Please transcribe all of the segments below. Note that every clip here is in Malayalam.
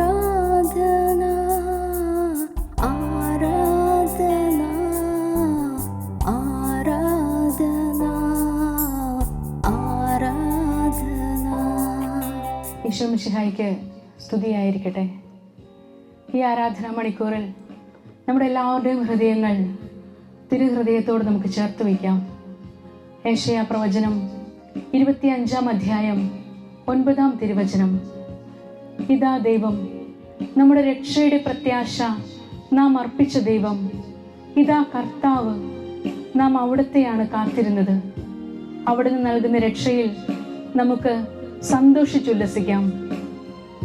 ആരാധന ആരാധന ആരാധന സ്തുതിയായിരിക്കട്ടെ. ഈ ആരാധനാ മണിക്കൂറിൽ നമ്മുടെ എല്ലാവരുടെയും ഹൃദയങ്ങൾ തിരുഹൃദയത്തോട് നമുക്ക് ചേർത്ത് വയ്ക്കാം. ഏഷ്യ പ്രവചനം ഇരുപത്തിയഞ്ചാം അധ്യായം ഒൻപതാം തിരുവചനം. ഇതാ ദൈവം നമ്മുടെ രക്ഷയുടെ പ്രത്യാശ നാം അർപ്പിച്ച ദൈവം ഇതാ കർത്താവ് നാം അവിടത്തെയാണ് കാത്തിരുന്നത്. അവിടുന്ന് നൽകുന്ന രക്ഷയിൽ നമുക്ക് സന്തോഷിച്ചുല്ലസിക്കാം.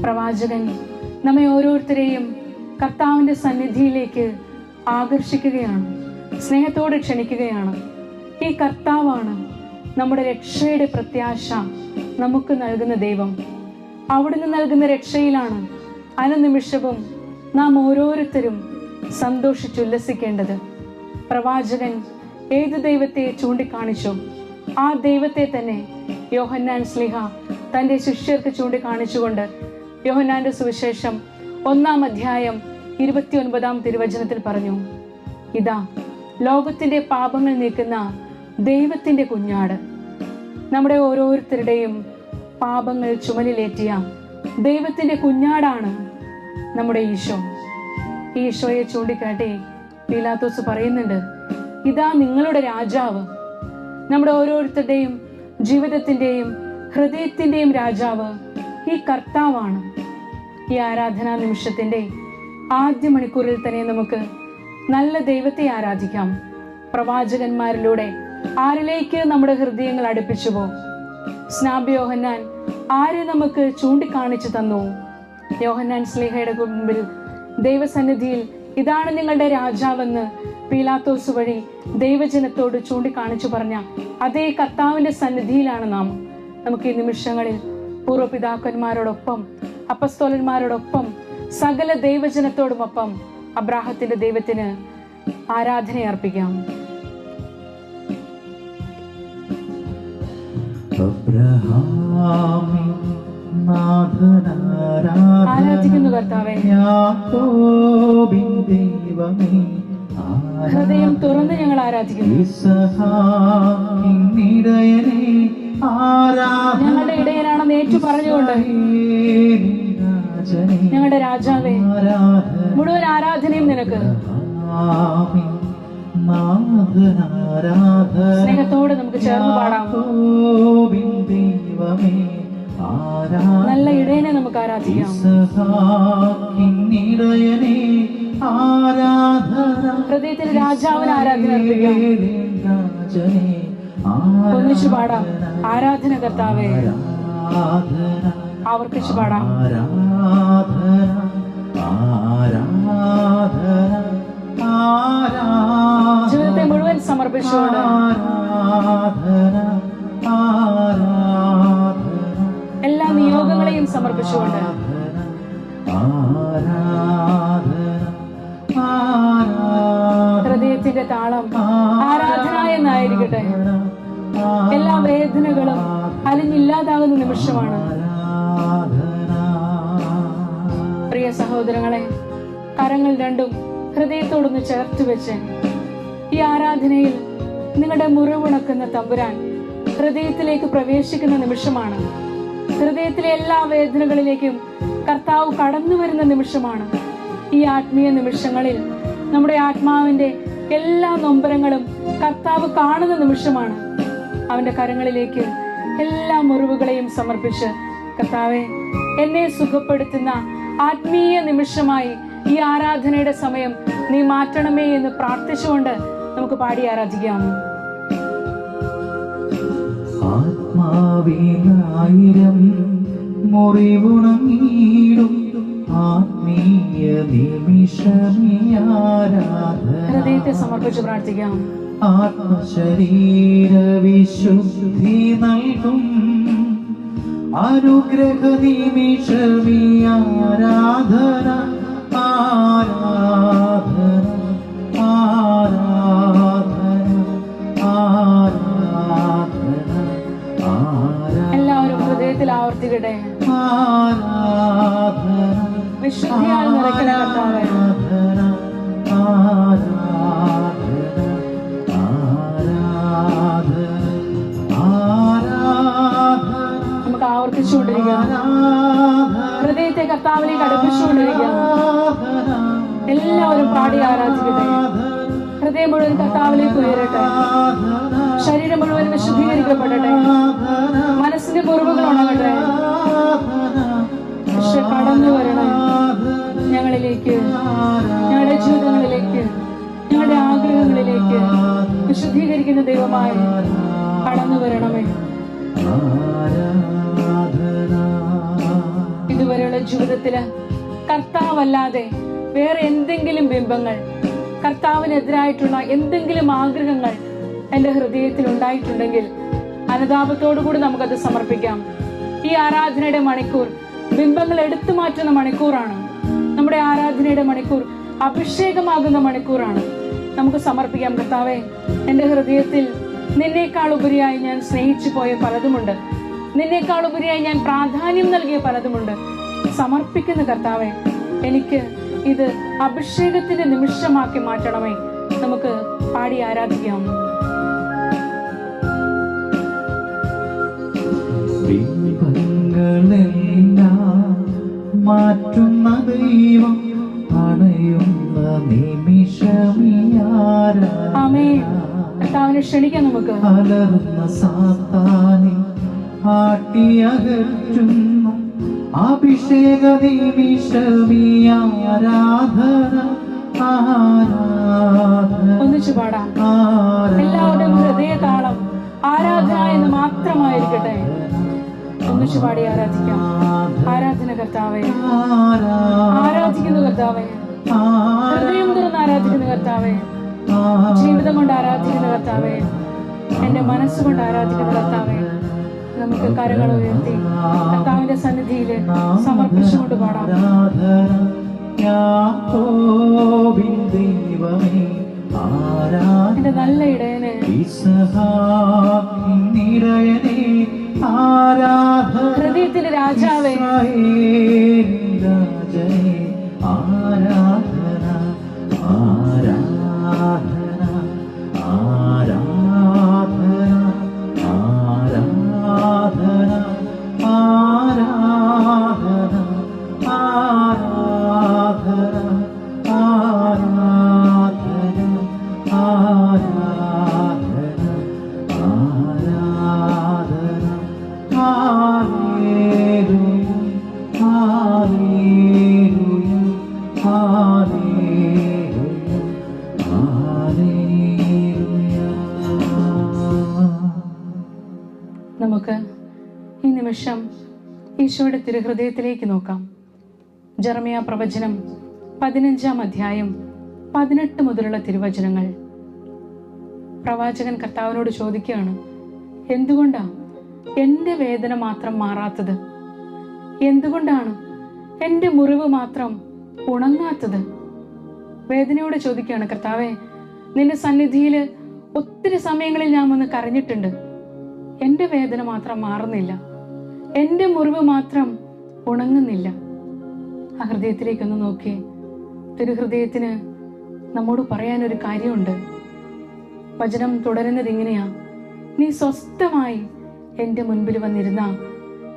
പ്രവാചകൻ നമ്മെ ഓരോരുത്തരെയും കർത്താവിന്റെ സന്നിധിയിലേക്ക് ആകർഷിക്കുകയാണ് സ്നേഹത്തോടെ ക്ഷണിക്കുകയാണ്. ഈ കർത്താവാണ് നമ്മുടെ രക്ഷയുടെ പ്രത്യാശ നമുക്ക് നൽകുന്ന ദൈവം. അവിടുന്ന് നൽകുന്ന രക്ഷയിലാണ്. അനുനിമിഷവും നാം ഓരോരുത്തരും സന്തോഷിച്ചുല്ലസിക്കേണ്ടത് പ്രവാചകൻ ഏത് ദൈവത്തെ ചൂണ്ടിക്കാണിച്ചു? ആ ദൈവത്തെ തന്നെ യോഹന്നാൻ സ്ലിഹ തന്റെ ശിഷ്യർക്ക് ചൂണ്ടിക്കാണിച്ചുകൊണ്ട് യോഹന്നാന്റെ സുവിശേഷം ഒന്നാം അധ്യായം ഇരുപത്തിയൊൻപതാം തിരുവചനത്തിൽ പറഞ്ഞു ഇതാ ലോകത്തിന്റെ പാപങ്ങൾ നീക്കുന്ന ദൈവത്തിന്റെ കുഞ്ഞാട്. നമ്മുടെ ഓരോരുത്തരുടെയും പാപങ്ങൾ ചുമലിലേറ്റിയ ദൈവത്തിന്റെ കുഞ്ഞാടാണ് നമ്മുടെ ഈശോ. ഈശോയെ ചൂണ്ടിക്കാട്ടി പീലാത്തോസ് പറയുന്നുണ്ട് ഇതാ നിങ്ങളുടെ രാജാവ്. നമ്മുടെ ഓരോരുത്തരുടെയും ജീവിതത്തിന്റെയും ഹൃദയത്തിന്റെയും രാജാവ് ഈ കർത്താവാണ്. ഈ ആരാധനാ നിമിഷത്തിന്റെ ആദ്യ മണിക്കൂറിൽ തന്നെ നമുക്ക് നല്ല ദൈവത്തെ ആരാധിക്കാം. പ്രവാചകന്മാരിലൂടെ ആരിലേക്ക് നമ്മുടെ ഹൃദയങ്ങൾ അടുപ്പിച്ചുവോ? പോകും യോഹന്നാൻ ആരെ നമുക്ക് ചൂണ്ടിക്കാണിച്ചു തന്നു? യോഹന്നാൻ സ്ലേഹയുടെ മുമ്പിൽ ദൈവസന്നിധിയിൽ ഇതാണ് നിങ്ങളുടെ രാജാവെന്ന് പീലാത്തോസ് വഴി ദൈവജനത്തോട് ചൂണ്ടിക്കാണിച്ചു പറഞ്ഞ അതേ കർത്താവിന്റെ സന്നിധിയിലാണ് നാം. നമുക്ക് ഈ നിമിഷങ്ങളിൽ പൂർവപിതാക്കന്മാരോടൊപ്പം അപ്പസ്തോലന്മാരോടൊപ്പം സകല ദൈവജനത്തോടുമൊപ്പം അബ്രാഹത്തിന്റെ ദൈവത്തിന് ആരാധന ആരാധിക്കുന്നു കർത്താവെ. ഹൃദയം തുറന്ന് ഞങ്ങൾ ആരാധിക്കുന്നു. ഞങ്ങളുടെ ഇടയനാണെന്ന് ഏറ്റു പറഞ്ഞുകൊണ്ട് ഞങ്ങളുടെ രാജാവേ മുഴുവൻ ആരാധനയും നിനക്ക്. ആമേൻ. സ്നേഹത്തോടെ നമുക്ക് ചേർന്ന് പാടാം. യാക്കോബിൻ ദൈവമേ ആരാധന നല്ല ഇടയനെ നമുക്ക് ആരാധിക്കാം. ഹൃദയത്തിൽ രാജാവിന് ആരാധന ഒന്നിച്ചു പാടാം. ആരാധന കർത്താവേ ആവർത്തിച്ചു പാടാം. ആരാധന ആരാധന ജീവിതത്തെ മുഴുവൻ സമർപ്പിച്ചുകൊണ്ട് എല്ലാ നിയോഗങ്ങളെയും സമർപ്പിച്ചുകൊണ്ട് ഹൃദയത്തിന്റെ താളം ആരാധന എന്നായിരിക്കട്ടെ. എല്ലാ വേദനകളും അലിഞ്ഞില്ലാതാകുന്ന നിമിഷമാണ്. പ്രിയ സഹോദരങ്ങളെ കരങ്ങൾ രണ്ടും ഹൃദയത്തോടൊന്ന് ചേർത്ത് വെച്ച് ഈ ആരാധനയിൽ നിങ്ങളുടെ മുറിവുണക്കുന്ന തമ്പുരാൻ ഹൃദയത്തിലേക്ക് പ്രവേശിക്കുന്ന നിമിഷമാണ്. ഹൃദയത്തിലെ എല്ലാ വേദനകളിലേക്കും കർത്താവ് കടന്നു വരുന്ന നിമിഷമാണ്. ഈ ആത്മീയ നിമിഷങ്ങളിൽ നമ്മുടെ ആത്മാവിന്റെ എല്ലാ നൊമ്പരങ്ങളും കർത്താവ് കാണുന്ന നിമിഷമാണ്. അവന്റെ കരങ്ങളിലേക്ക് എല്ലാ മുറിവുകളെയും സമർപ്പിച്ച് കർത്താവെ എന്നെ സുഖപ്പെടുത്തുന്ന ആത്മീയ നിമിഷമായി ഈ ആരാധനയുടെ സമയം നീ മാറ്റണമേ എന്ന് പ്രാർത്ഥിച്ചുകൊണ്ട് നമുക്ക് പാടി ആരാധിക്കാം. ആത്മാവിനായിരം മുറിവുണങ്ങിയിടും ആത്മീയ ഹൃദയത്തെ സമർപ്പിച്ച് പ്രാർത്ഥിക്കാം. ആത്മശരീര വിശുദ്ധി നൽകും. അനുഗ്രഹ നിമിഷമി ആരാധന. ആരാധന ദൈവമായി കടന്നു വരണമേ. ഇതുവരെയുള്ള ജീവിതത്തിൽ കർത്താവല്ലാതെ വേറെ എന്തെങ്കിലും ബിംബങ്ങൾ കർത്താവിനെതിരായിട്ടുള്ള എന്തെങ്കിലും ആഗ്രഹങ്ങൾ എന്റെ ഹൃദയത്തിൽ ഉണ്ടായിട്ടുണ്ടെങ്കിൽ അനുതാപത്തോടുകൂടി നമുക്കത് സമർപ്പിക്കാം. ഈ ആരാധനയുടെ മണിക്കൂർ ബിംബങ്ങൾ എടുത്തു മാറ്റുന്ന മണിക്കൂറാണ്. നമ്മുടെ ആരാധനയുടെ മണിക്കൂർ അഭിഷേകമാകുന്ന മണിക്കൂറാണ്. നമുക്ക് സമർപ്പിക്കാം കർത്താവെ. എന്റെ ഹൃദയത്തിൽ നിന്നേക്കാൾ ഉപരിയായി ഞാൻ സ്നേഹിച്ചു പോയ പലതുമുണ്ട്. നിന്നേക്കാൾ ഉപരിയായി ഞാൻ പ്രാധാന്യം നൽകിയ പലതുമുണ്ട്. സമർപ്പിക്കുന്ന കർത്താവെ എനിക്ക് ഇത് അഭിഷേകത്തിന്റെ നിമിഷമാക്കി മാറ്റണമേ. നമുക്ക് പാടി ആരാധിക്കാം. മാറ്റുന്ന ദൈവം അണയുന്ന നിമിഷമിയാരാമേ ക്ഷണിക്കാം നമുക്ക്. അലറുന്ന സാത്താനെ ആട്ടിയകറ്റുന്ന അഭിഷേക നിമിഷമിയാരാധന ഒന്നിച്ചു പാടാം. എല്ലാവരുടെയും ഹൃദയ താളം ആരാധന എന്ന് മാത്രമായിരിക്കട്ടെ. ഒന്നിച്ചു പാടി ആരാധിക്കാം. ആരാധന കർത്താവേ. ആരാധിക്കുന്നു കർത്താവേ. ഹൃദയം തുറന്ന് ആരാധിക്കുന്ന കർത്താവേ. ജീവിതം കൊണ്ട് ആരാധിക്കുന്ന കർത്താവേ. എന്റെ മനസ്സുകൊണ്ട് ആരാധിക്കുന്ന കർത്താവേ. നമുക്ക് കരങ്ങൾ ഉയർത്തി കർത്താവിന്റെ സന്നിധിയിൽ സമർപ്പിച്ചുകൊണ്ട് പാടാം. എന്റെ നല്ല ഇടയനെ ഹൃദയത്തിലെ രാജാവേ. തിരുഹൃദയത്തിലേക്ക് നോക്കാം. ജർമിയ പ്രവചനം പതിനഞ്ചാം അധ്യായം പതിനെട്ട് മുതലുള്ള തിരുവചനങ്ങൾ. പ്രവാചകൻ കർത്താവിനോട് ചോദിക്കുകയാണ് എന്തുകൊണ്ടാ? എന്റെ വേദന മാത്രം മാറാത്തത്? എന്തുകൊണ്ടാണ് എന്റെ മുറിവ് മാത്രം ഉണങ്ങാത്തത്? വേദനയോടെ ചോദിക്കുകയാണ് കർത്താവെ നിന്റെ സന്നിധിയിൽ ഒത്തിരി സമയങ്ങളിൽ ഞാൻ വന്ന് കരഞ്ഞിട്ടുണ്ട്. എന്റെ വേദന മാത്രം മാറുന്നില്ല. എന്റെ മുറിവ് മാത്രം ഉണങ്ങുന്നില്ല. ആ ഹൃദയത്തിലേക്കൊന്ന് നോക്കി. തിരുഹൃദയത്തിന് നമ്മോട് പറയാനൊരു കാര്യമുണ്ട്. വചനം തുടരുന്നത് ഇങ്ങനെയാ. നീ സ്വസ്ഥമായി എന്റെ മുൻപിൽ വന്നിരുന്ന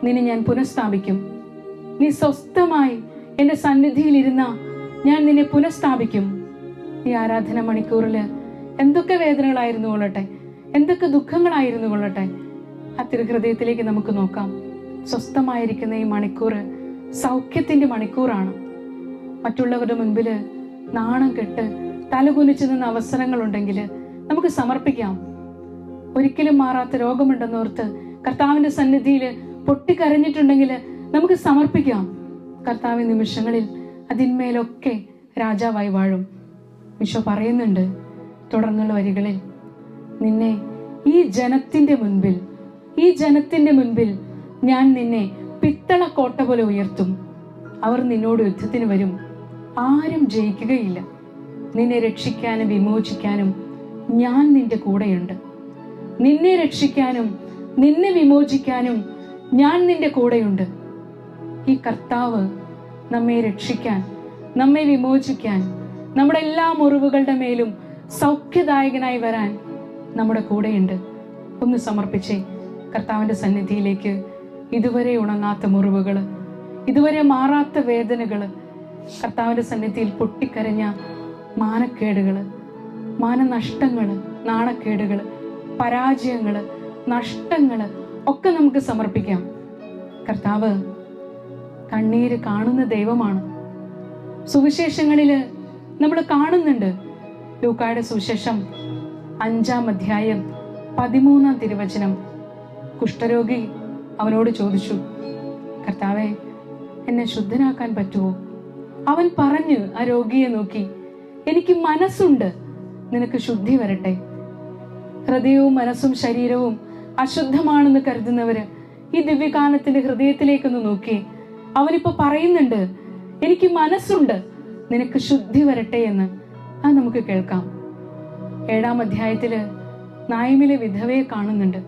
നിന്നെ ഞാൻ പുനഃസ്ഥാപിക്കും. നീ സ്വസ്ഥമായി എന്റെ സന്നിധിയിലിരുന്ന ഞാൻ നിന്നെ പുനഃസ്ഥാപിക്കും. ഈ ആരാധന മണിക്കൂറിൽ എന്തൊക്കെ വേദനകളായിരുന്നു കൊള്ളട്ടെ? എന്തൊക്കെ ദുഃഖങ്ങളായിരുന്നു കൊള്ളട്ടെ? ആ തിരുഹൃദയത്തിലേക്ക് നമുക്ക് നോക്കാം. സ്വസ്ഥമായിരിക്കുന്ന ഈ മണിക്കൂർ സൗഖ്യത്തിന്റെ മണിക്കൂറാണ്. മറ്റുള്ളവരുടെ മുൻപിൽ നാണം കെട്ട് തലകുനിച്ച് നിന്ന അവസരങ്ങളുണ്ടെങ്കിൽ നമുക്ക് സമർപ്പിക്കാം. ഒരിക്കലും മാറാത്ത രോഗമുണ്ടെന്നോർത്ത് കർത്താവിന്റെ സന്നിധിയിൽ പൊട്ടിക്കരഞ്ഞിട്ടുണ്ടെങ്കിൽ നമുക്ക് സമർപ്പിക്കാം. കർത്താവ് നിമിഷങ്ങളിൽ അതിന്മേലൊക്കെ രാജാവായി വാഴും. വിശ്വ പറയുന്നുണ്ട് തുടർന്നുള്ള വരികളിൽ നിന്നെ ഈ ജനത്തിന്റെ മുൻപിൽ ഈ ജനത്തിന്റെ മുൻപിൽ ഞാൻ നിന്നെ പിത്തള കോട്ട പോലെ ഉയർത്തും. അവർ നിന്നോട് യുദ്ധത്തിന് വരും. ആരും ജയിക്കുകയില്ല. നിന്നെ രക്ഷിക്കാനും വിമോചിക്കാനും ഞാൻ നിന്റെ കൂടെയുണ്ട്. നിന്നെ രക്ഷിക്കാനും നിന്നെ വിമോചിക്കാനും ഞാൻ നിന്റെ കൂടെയുണ്ട്. ഈ കർത്താവ് നമ്മെ രക്ഷിക്കാൻ നമ്മെ വിമോചിക്കാൻ നമ്മുടെ എല്ലാ മുറിവുകളുടെ മേലും സൗഖ്യദായകനായി വരാൻ നമ്മുടെ കൂടെയുണ്ട്. ഒന്ന് സമർപ്പിച്ചേ കർത്താവിന്റെ സന്നിധിയിലേക്ക് ഇതുവരെ ഉണങ്ങാത്ത മുറിവുകൾ ഇതുവരെ മാറാത്ത വേദനകൾ കർത്താവിന്റെ സന്നിധിയിൽ പൊട്ടിക്കരഞ്ഞ മാനക്കേടുകൾ മാനനഷ്ടങ്ങൾ നാണക്കേടുകൾ പരാജയങ്ങൾ നഷ്ടങ്ങൾ ഒക്കെ നമുക്ക് സമർപ്പിക്കാം. കർത്താവ് കണ്ണീര് കാണുന്ന ദൈവമാണ്. സുവിശേഷങ്ങളിൽ നമ്മൾ കാണുന്നുണ്ട്. ലൂക്കായുടെ സുവിശേഷം അഞ്ചാം അധ്യായം പതിമൂന്നാം തിരുവചനം. കുഷ്ഠരോഗി അവനോട് ചോദിച്ചു കർത്താവെ എന്നെ ശുദ്ധനാക്കാൻ പറ്റുമോ? അവൻ പറഞ്ഞു ആ രോഗിയെ നോക്കി എനിക്ക് മനസ്സുണ്ട് നിനക്ക് ശുദ്ധി വരട്ടെ. ഹൃദയവും മനസ്സും ശരീരവും അശുദ്ധമാണെന്ന് കരുതുന്നവര് ഈ ദിവ്യകാലത്തിന്റെ ഹൃദയത്തിലേക്കൊന്ന് നോക്കി അവനിപ്പോ പറയുന്നുണ്ട് എനിക്ക് മനസ്സുണ്ട് നിനക്ക് ശുദ്ധി വരട്ടെ എന്ന്. അത് നമുക്ക് കേൾക്കാം. ഏഴാം അധ്യായത്തിൽ നായ്മിലെ വിധവയെ കാണുന്നുണ്ട്.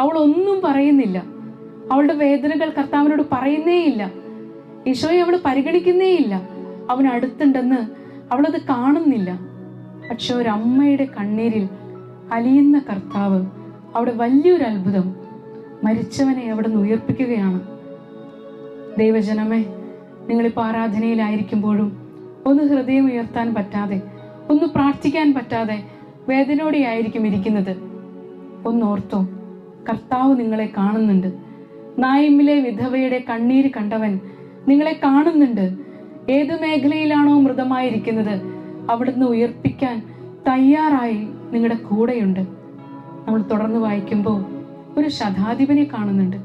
അവൾ ഒന്നും പറയുന്നില്ല. അവളുടെ വേദനകൾ കർത്താവിനോട് പറയുന്നേയില്ല. ഈശോയെ അവൾ പരിഗണിക്കുന്നേയില്ല. അവൻ അടുത്തുണ്ടെന്ന് അവളത് കാണുന്നില്ല. പക്ഷെ ഒരമ്മയുടെ കണ്ണീരിൽ അലിയുന്ന കർത്താവ് അവിടെ വലിയൊരു അത്ഭുതം മരിച്ചവനെ അവിടെ നിന്ന് ഉയർപ്പിക്കുകയാണ്. ദൈവജനമേ നിങ്ങളിപ്പോൾ ആരാധനയിലായിരിക്കുമ്പോഴും ഒന്ന് ഹൃദയം ഉയർത്താൻ പറ്റാതെ ഒന്ന് പ്രാർത്ഥിക്കാൻ പറ്റാതെ വേദനയോടെയായിരിക്കും ഇരിക്കുന്നത്. ഒന്നോർത്തോ കർത്താവ് നിങ്ങളെ കാണുന്നുണ്ട്. നായിമിലെ വിധവയുടെ കണ്ണീര് കണ്ടവൻ നിങ്ങളെ കാണുന്നുണ്ട്. ഏത് മേഖലയിലാണോ മൃതമായിരിക്കുന്നത്? അവിടുന്ന് ഉയർപ്പിക്കാൻ തയ്യാറായി നിങ്ങളുടെ കൂടെയുണ്ട്. നമ്മൾ തുടർന്ന് വായിക്കുമ്പോൾ ഒരു ശതാധിപനെ കാണുന്നുണ്ട്.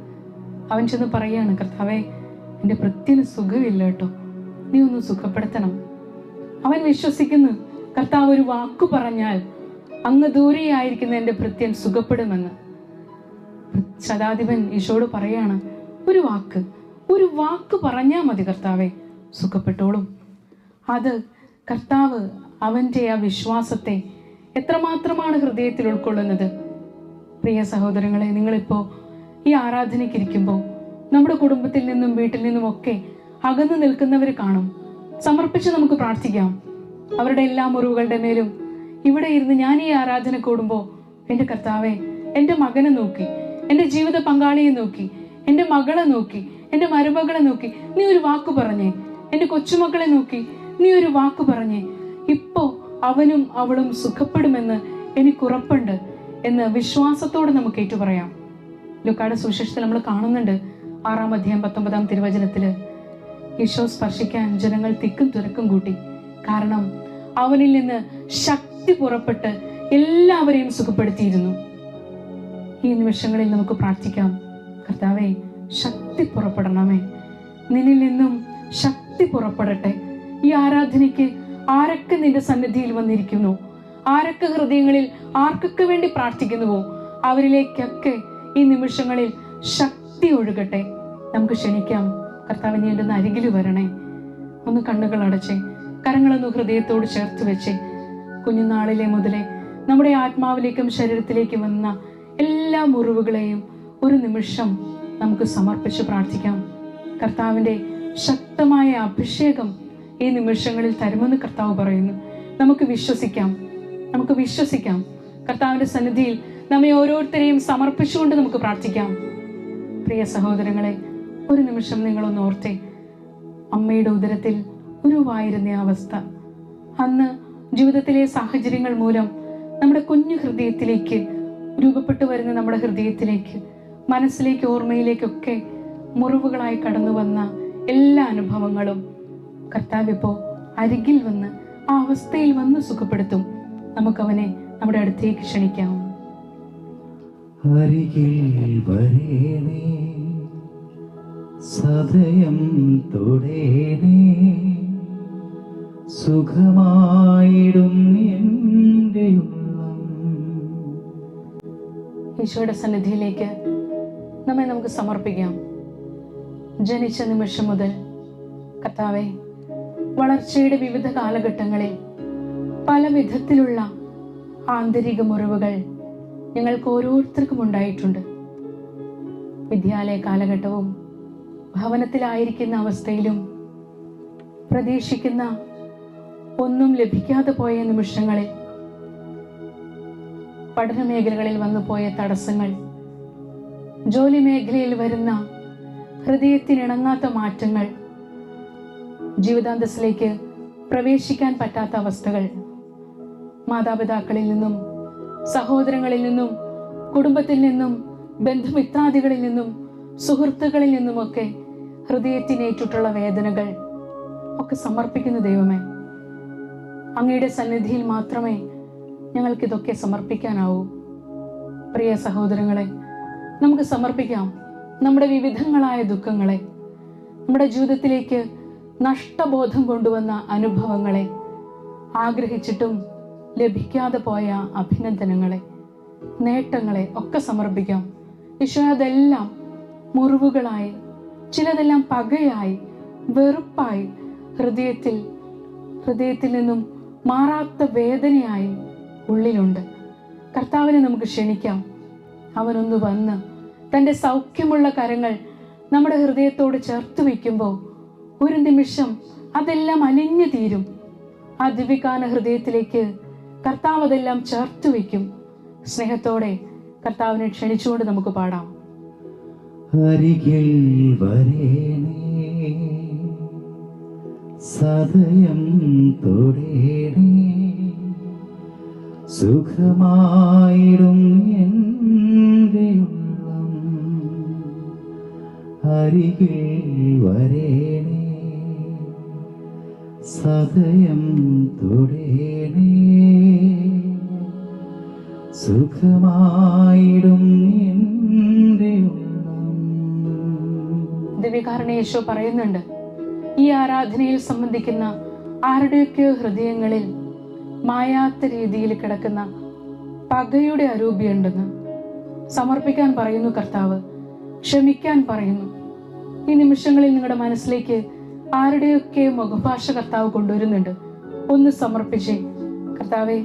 അവൻ ചെന്ന് പറയാണ് കർത്താവേ എന്റെ പ്രത്യേക സുഖമില്ല കേട്ടോ. നീ ഒന്ന് സുഖപ്പെടുത്തണം. അവൻ വിശ്വസിക്കുന്നു കർത്താവ് ഒരു വാക്കു പറഞ്ഞാൽ അങ്ങ് ദൂരെയായിരിക്കുന്ന എന്റെ പ്രത്യൻ സുഖപ്പെടുമെന്ന്. ശതാധിപൻ ഈശോട് പറയാണ് ഒരു വാക്ക് ഒരു വാക്ക് പറഞ്ഞാൽ മതി കർത്താവെ സുഖപ്പെട്ടോളും. അത് കർത്താവ് അവന്റെ ആ വിശ്വാസത്തെ എത്രമാത്രമാണ് ഹൃദയത്തിൽ ഉൾക്കൊള്ളുന്നത്. പ്രിയ സഹോദരങ്ങളെ നിങ്ങളിപ്പോൾ ഈ ആരാധനയ്ക്കിരിക്കുമ്പോൾ നമ്മുടെ കുടുംബത്തിൽ നിന്നും വീട്ടിൽ നിന്നും ഒക്കെ അകന്നു നിൽക്കുന്നവർ കാണും. സമർപ്പിച്ച് നമുക്ക് പ്രാർത്ഥിക്കാം. അവരുടെ എല്ലാ മുറിവുകളുടെ മേലും ഇവിടെ ഇരുന്ന് ഞാൻ ഈ ആരാധന കൂടുമ്പോൾ എന്റെ കർത്താവെ എന്റെ മകനെ നോക്കി എന്റെ ജീവിത പങ്കാളിയെ നോക്കി എന്റെ മകളെ നോക്കി എന്റെ മരുമകളെ നോക്കി നീ ഒരു വാക്ക് പറഞ്ഞേ. എന്റെ കൊച്ചുമക്കളെ നോക്കി നീ ഒരു വാക്ക് പറഞ്ഞേ. ഇപ്പോ അവനും അവളും സുഖപ്പെടുമെന്ന് എനിക്കുറപ്പുണ്ട് എന്ന് വിശ്വാസത്തോടെ നമുക്ക് ഏറ്റു പറയാം ലുക്കാട് സുശേഷത്തിൽ നമ്മൾ കാണുന്നുണ്ട് ആറാം അധ്യായം പത്തൊമ്പതാം തിരുവചനത്തിൽ ഈശോ സ്പർശിക്കാൻ ജനങ്ങൾ തിക്കും തിരക്കും കൂട്ടി. കാരണം അവനിൽ നിന്ന് ശക്തി പുറപ്പെട്ട് എല്ലാവരെയും സുഖപ്പെടുത്തിയിരുന്നു. ഈ നിമിഷങ്ങളിൽ നമുക്ക് പ്രാർത്ഥിക്കാം. കർത്താവേ ശക്തി പുറപ്പെടണമേ. നിന്നിൽ നിന്നും ശക്തി പുറപ്പെടട്ടെ. ഈ ആരാധനയ്ക്ക് ആരൊക്കെ നിന്റെ സന്നിധിയിൽ വന്നിരിക്കുന്നു? ആരൊക്കെ ഹൃദയങ്ങളിൽ ആർക്കൊക്കെ വേണ്ടി പ്രാർത്ഥിക്കുന്നുവോ? അവരിലേക്കൊക്കെ ഈ നിമിഷങ്ങളിൽ ശക്തി ഒഴുകട്ടെ. നമുക്ക് ക്ഷണിക്കാം. കർത്താവ് നീ എന്റെ അരികിൽ വരണേ. ഒന്ന് കണ്ണുകൾ അടച്ചേ കരങ്ങളൊന്ന് ഹൃദയത്തോട് ചേർത്ത് വെച്ചേ കുഞ്ഞുനാളിലെ മുതലേ നമ്മുടെ ആത്മാവിലേക്കും ശരീരത്തിലേക്കും വന്ന എല്ലാ മുറിവുകളെയും ഒരു നിമിഷം നമുക്ക് സമർപ്പിച്ച് പ്രാർത്ഥിക്കാം. കർത്താവിന്റെ ശക്തമായ അഭിഷേകം ഈ നിമിഷങ്ങളിൽ തരുമെന്ന് കർത്താവ് പറയുന്നു. നമുക്ക് വിശ്വസിക്കാം. നമുക്ക് വിശ്വസിക്കാം. കർത്താവിന്റെ സന്നിധിയിൽ നമ്മെ ഓരോരുത്തരെയും സമർപ്പിച്ചുകൊണ്ട് നമുക്ക് പ്രാർത്ഥിക്കാം. പ്രിയ സഹോദരങ്ങളെ ഒരു നിമിഷം നിങ്ങളൊന്ന് ഓർത്തെ. അമ്മയുടെ ഉദരത്തിൽ ഉരുവായിരുന്ന അവസ്ഥ. അന്ന് ജീവിതത്തിലെ സാഹചര്യങ്ങൾ മൂലം നമ്മുടെ കുഞ്ഞു ഹൃദയത്തിലേക്ക് രൂപപ്പെട്ടു വരുന്ന നമ്മുടെ ഹൃദയത്തിലേക്ക് മനസ്സിലേക്ക് ഓർമ്മയിലേക്കൊക്കെ മുറിവുകളായി കടന്നു വന്ന എല്ലാ അനുഭവങ്ങളും കർത്താവ് ഇപ്പോൾ അരികിൽ വന്ന് ആ അവസ്ഥയിൽ വന്ന് സുഖപ്പെടുത്തും. നമുക്കവനെ നമ്മുടെ അടുത്തേക്ക് ക്ഷണിക്കാം. അരികിൽ സദയം തൊടേണേ സുഖമായിടും എന്റെ ഈശോയുടെ സന്നിധിയിലേക്ക് നമ്മെ നമുക്ക് സമർപ്പിക്കാം. ജനിച്ച നിമിഷം മുതൽ കർത്താവെ വളർച്ചയുടെ വിവിധ കാലഘട്ടങ്ങളിൽ പല വിധത്തിലുള്ള ആന്തരിക മുറിവുകൾ ഞങ്ങൾക്ക് ഓരോരുത്തർക്കും ഉണ്ടായിട്ടുണ്ട്. വിദ്യാലയ കാലഘട്ടവും ഭവനത്തിലായിരിക്കുന്ന അവസ്ഥയിലും പ്രതീക്ഷിക്കുന്ന ഒന്നും ലഭിക്കാതെ പോയ നിമിഷങ്ങളിൽ പഠന മേഖലകളിൽ വന്നു പോയ തടസ്സങ്ങൾ. ജോലി മേഖലയിൽ വരുന്ന ഹൃദയത്തിനിണങ്ങാത്ത മാറ്റങ്ങൾ. ജീവിതാന്തസ്സിലേക്ക് പ്രവേശിക്കാൻ പറ്റാത്ത അവസ്ഥകൾ. മാതാപിതാക്കളിൽ നിന്നും സഹോദരങ്ങളിൽ നിന്നും കുടുംബത്തിൽ നിന്നും ബന്ധുമിത്രാദികളിൽ നിന്നും സുഹൃത്തുക്കളിൽ നിന്നുമൊക്കെ ഹൃദയത്തിനേറ്റിട്ടുള്ള വേദനകൾ ഒക്കെ സമർപ്പിക്കുന്ന ദൈവമേ. അങ്ങയുടെ സന്നിധിയിൽ മാത്രമേ ഞങ്ങൾക്കിതൊക്കെ സമർപ്പിക്കാനാവൂ. പ്രിയ സഹോദരങ്ങളെ നമുക്ക് സമർപ്പിക്കാം നമ്മുടെ വിവിധങ്ങളായ ദുഃഖങ്ങളെ നമ്മുടെ ജീവിതത്തിലേക്ക് നഷ്ടബോധം കൊണ്ടുവന്ന അനുഭവങ്ങളെ ആഗ്രഹിച്ചിട്ടും ലഭിക്കാതെ പോയ അഭിനന്ദനങ്ങളെ നേട്ടങ്ങളെ ഒക്കെ സമർപ്പിക്കാം. ഈശോ അതെല്ലാം മുറിവുകളായി ചിലതെല്ലാം പകയായി വെറുപ്പായി ഹൃദയത്തിൽ ഹൃദയത്തിൽ നിന്നും മാറാത്ത വേദനയായി ഉള്ളിലുണ്ട്. കർത്താവിനെ നമുക്ക് ക്ഷണിക്കാം. അവനൊന്ന് വന്ന് തന്റെ സൗഖ്യമുള്ള കരങ്ങൾ നമ്മുടെ ഹൃദയത്തോട് ചേർത്ത് വയ്ക്കുമ്പോൾ ഒരു നിമിഷം അതെല്ലാം അലിഞ്ഞു തീരും. ആ ദിവ്യകാന ഹൃദയത്തിലേക്ക് കർത്താവ് അതെല്ലാം ചേർത്ത് വയ്ക്കും. സ്നേഹത്തോടെ കർത്താവിനെ ക്ഷണിച്ചുകൊണ്ട് നമുക്ക് പാടാം. അരികിൽ വരേണേ സദയം തൊടേണേ. സുഖമായിടും എന്റെ ഉള്ളം. അരികിൽ വരേണേ സദയം തൊടേണേ. സുഖമായിടും എന്റെ ദിവ്യകാരണ പറയുന്നുണ്ട് ഈ ആരാധനയിൽ സംബന്ധിക്കുന്ന ആരുടെയൊക്കെയോ ഹൃദയങ്ങളിൽ മായാത്ത രീതിയിൽ കിടക്കുന്ന പകയുടെ അരൂപിയുണ്ടെന്ന് സമർപ്പിക്കാൻ പറയുന്നു കർത്താവ് ക്ഷമിക്കാൻ പറയുന്നു. ഈ നിമിഷങ്ങളിൽ നിങ്ങളുടെ മനസ്സിലേക്ക് ആരുടെയൊക്കെ മുഖഭാഷ കർത്താവ് കൊണ്ടുവരുന്നുണ്ട് ഒന്ന് സമർപ്പിച്ചേ. കർത്താവെ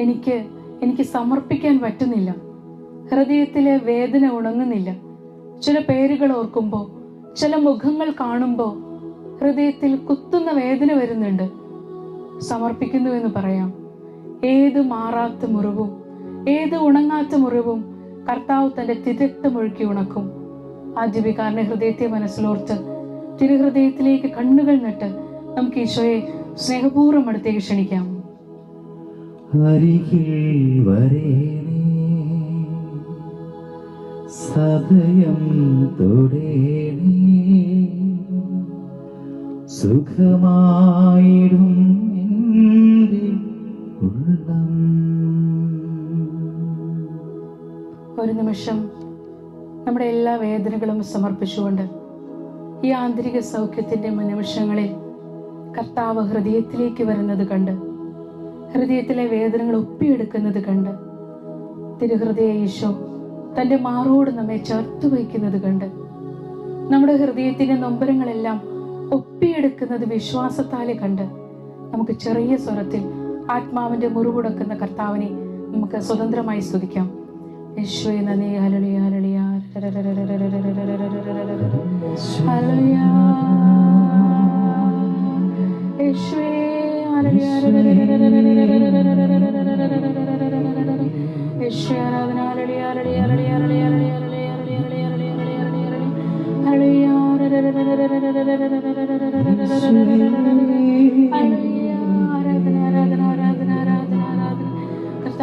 എനിക്ക് എനിക്ക് സമർപ്പിക്കാൻ പറ്റുന്നില്ല. ഹൃദയത്തിലെ വേദന ഉണങ്ങുന്നില്ല. ചില പേരുകൾ ഓർക്കുമ്പോൾ ചില മുഖങ്ങൾ കാണുമ്പോൾ ഹൃദയത്തിൽ കുത്തുന്ന വേദന വരുന്നുണ്ട്. സമർപ്പിക്കുന്നു എന്ന് പറയാം. ഏത് മാറാത്ത മുറിവും ഏത് ഉണങ്ങാത്ത മുറിവും കർത്താവ് തന്റെ തിരക്തമൊഴുക്കി ഉണക്കും. ആ ഹൃദയത്തെ മനസ്സിലോർത്ത് തിരുഹൃദയത്തിലേക്ക് കണ്ണുകൾ നട്ട് നമുക്ക് ഈശോയെ സ്നേഹപൂർവം അടുത്തേക്ക് ക്ഷണിക്കാം. സദയം സുഖമായിടും ഒരു നിമിഷം നമ്മുടെ എല്ലാ വേദനകളും സമർപ്പിച്ചുകൊണ്ട് ഈ ആന്തരിക സൗഖ്യത്തിന്റെ നിമിഷങ്ങളിൽ കർത്താവ് ഹൃദയത്തിലേക്ക് വരുന്നത് കണ്ട് ഹൃദയത്തിലെ വേദനകൾ ഒപ്പിയെടുക്കുന്നത് കണ്ട് തിരുഹൃദയ യേശോ തന്റെ മാറോട് നമ്മെ ചേർത്ത് വയ്ക്കുന്നത് കണ്ട് നമ്മുടെ ഹൃദയത്തിന്റെ നൊമ്പരങ്ങളെല്ലാം ഒപ്പിയെടുക്കുന്നത് വിശ്വാസത്താലെ കണ്ട് നമുക്ക് ചെറിയ സ്വരത്തിൽ ആത്മാവിന്റെ മുറിവുടക്കുന്ന കർത്താവിനെ നമുക്ക് സ്വതന്ത്രമായി സ്തുതിക്കാം. യേശുവേ നന്ദി. ഹല്ലേലൂയ ഹല്ലേലൂയ. ഹല്ലേലൂയ. യേശുവേ ഹല്ലേലൂയ. യേശുവേ ആരാധന. ഹല്ലേലൂയ ഹല്ലേലൂയ ഹല്ലേലൂയ ഹല്ലേലൂയ ആരാധന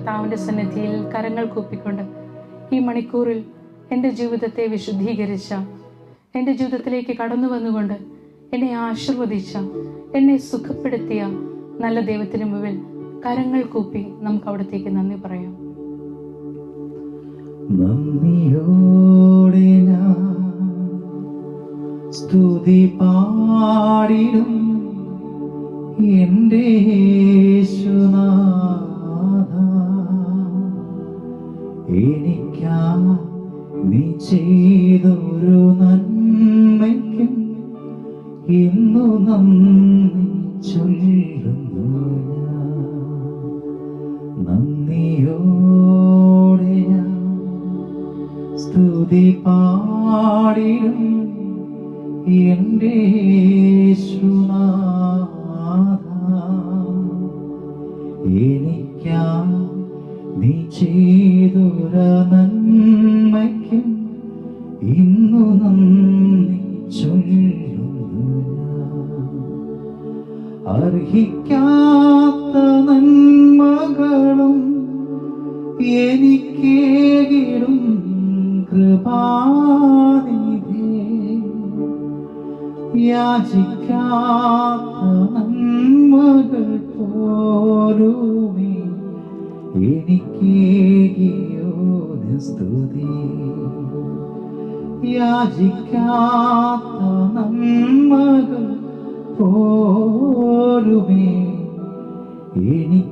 കർത്താവിന്റെ സന്നിധിയിൽ കരങ്ങൾ കൂപ്പിക്കൊണ്ട് ഈ മണിക്കൂറിൽ എന്റെ ജീവിതത്തെ വിശുദ്ധീകരിച്ച എന്റെ ജീവിതത്തിലേക്ക് കടന്നു വന്നുകൊണ്ട് എന്നെ ആശീർവദിച്ച എന്നെ സുഖപ്പെടുത്തിയ നല്ല ദൈവത്തിന് മുമ്പിൽ കരങ്ങൾ കൂപ്പി നമുക്ക് അവിടത്തേക്ക് നന്ദി പറയാം. മമ്മിയോടെ ഞാൻ സ്തുതി പാടിടും എന്റെ ചെയ്തൊരു നന്മയ്ക്കും ഇന്നു നന്ദി ചൊല്ലുന്നു നന്ദിയോടെ സ്തുതി പാടിയും എന്റെ എനിക്കാ നീ ചെയ് ini